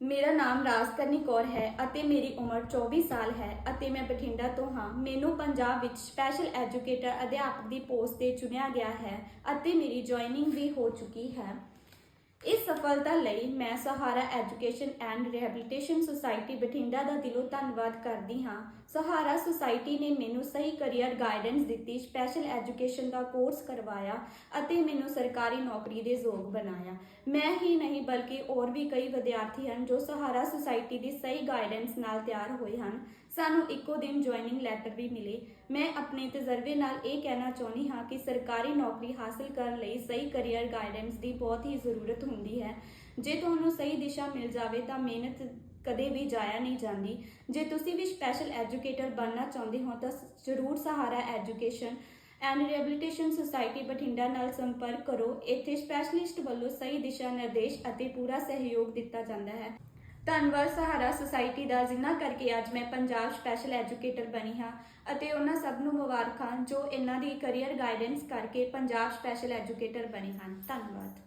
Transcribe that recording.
ਮੇਰਾ ਨਾਮ ਰਾਜਕਰਨੀ ਕੌਰ ਹੈ ਅਤੇ ਮੇਰੀ ਉਮਰ 24 ਸਾਲ ਹੈ ਅਤੇ ਮੈਂ ਬਠਿੰਡਾ ਤੋਂ ਹਾਂ। ਮੈਨੂੰ ਪੰਜਾਬ ਵਿੱਚ ਸਪੈਸ਼ਲ ਐਜੂਕੇਟਰ ਅਧਿਆਪਕ ਦੀ ਪੋਸਟ ਤੇ ਚੁਣਿਆ ਗਿਆ ਹੈ ਅਤੇ ਮੇਰੀ ਜੁਆਇਨਿੰਗ ਵੀ ਹੋ ਚੁੱਕੀ ਹੈ। ਇਸ ਸਫਲਤਾ ਲਈ ਮੈਂ Sahara education and rehabilitation society Bathinda ਦਾ ਦਿਲੋਂ ਧੰਨਵਾਦ ਕਰਦੀ ਹਾਂ। ਸਹਾਰਾ ਸੁਸਾਇਟੀ ਨੇ ਮੈਨੂੰ ਸਹੀ ਕੈਰੀਅਰ ਗਾਈਡੈਂਸ ਦਿੱਤੀ ਸਪੈਸ਼ਲ ਐਜੂਕੇਸ਼ਨ ਦਾ ਕੋਰਸ ਕਰਵਾਇਆ ਅਤੇ ਮੈਨੂੰ ਸਰਕਾਰੀ ਨੌਕਰੀ ਦੇ ਯੋਗ ਬਣਾਇਆ। ਮੈਂ ਹੀ ਨਹੀਂ ਬਲਕਿ ਹੋਰ ਵੀ ਕਈ ਵਿਦਿਆਰਥੀ ਹਨ ਜੋ ਸਹਾਰਾ ਸੁਸਾਇਟੀ ਦੀ ਸਹੀ ਗਾਈਡੈਂਸ ਨਾਲ ਤਿਆਰ ਹੋਏ ਹਨ। ਸਾਨੂੰ ਇੱਕੋ ਦਿਨ ਜੁਆਇਨਿੰਗ ਲੈਟਰ ਵੀ ਮਿਲੇ। ਮੈਂ ਆਪਣੇ ਤਜਰਬੇ ਨਾਲ ਇਹ ਕਹਿਣਾ ਚਾਹੁੰਦੀ ਹਾਂ ਕਿ ਸਰਕਾਰੀ ਨੌਕਰੀ ਹਾਸਲ ਕਰਨ ਲਈ ਸਹੀ ਕੈਰੀਅਰ ਗਾਈਡੈਂਸ ਦੀ ਬਹੁਤ ਹੀ ਜ਼ਰੂਰਤ ਹੁੰਦੀ ਹੈ। ਜੇ ਤੁਹਾਨੂੰ ਸਹੀ ਦਿਸ਼ਾ ਮਿਲ ਜਾਵੇ ਤਾਂ ਮਿਹਨਤ ਕਦੇ ਵੀ ਜਾਇਆ ਨਹੀਂ ਜਾਂਦੀ। ਜੇ ਤੁਸੀਂ ਵੀ ਸਪੈਸ਼ਲ ਐਜੂਕੇਟਰ ਬਣਨਾ ਚਾਹੁੰਦੇ ਹੋ ਤਾਂ ਜ਼ਰੂਰ Sahara education and rehabilitation society Bathinda ਨਾਲ ਸੰਪਰਕ ਕਰੋ। ਇੱਥੇ ਸਪੈਸ਼ਲਿਸਟ ਵੱਲੋਂ ਸਹੀ ਦਿਸ਼ਾ ਨਿਰਦੇਸ਼ ਅਤੇ ਪੂਰਾ ਸਹਿਯੋਗ ਦਿੱਤਾ ਜਾਂਦਾ ਹੈ। ਧੰਨਵਾਦ ਸਹਾਰਾ ਸੁਸਾਇਟੀ ਦਾ, ਜਿਨ੍ਹਾਂ ਕਰਕੇ ਅੱਜ ਮੈਂ ਪੰਜਾਬ ਸਪੈਸ਼ਲ ਐਜੂਕੇਟਰ ਬਣੀ ਹਾਂ ਅਤੇ ਉਹਨਾਂ ਸਭ ਨੂੰ ਮੁਬਾਰਕਾਂ, ਜੋ ਇਹਨਾਂ ਦੀ ਕੈਰੀਅਰ ਗਾਈਡੈਂਸ ਕਰਕੇ ਪੰਜਾਬ ਸਪੈਸ਼ਲ ਐਜੂਕੇਟਰ ਬਣੇ ਹਨ। ਧੰਨਵਾਦ।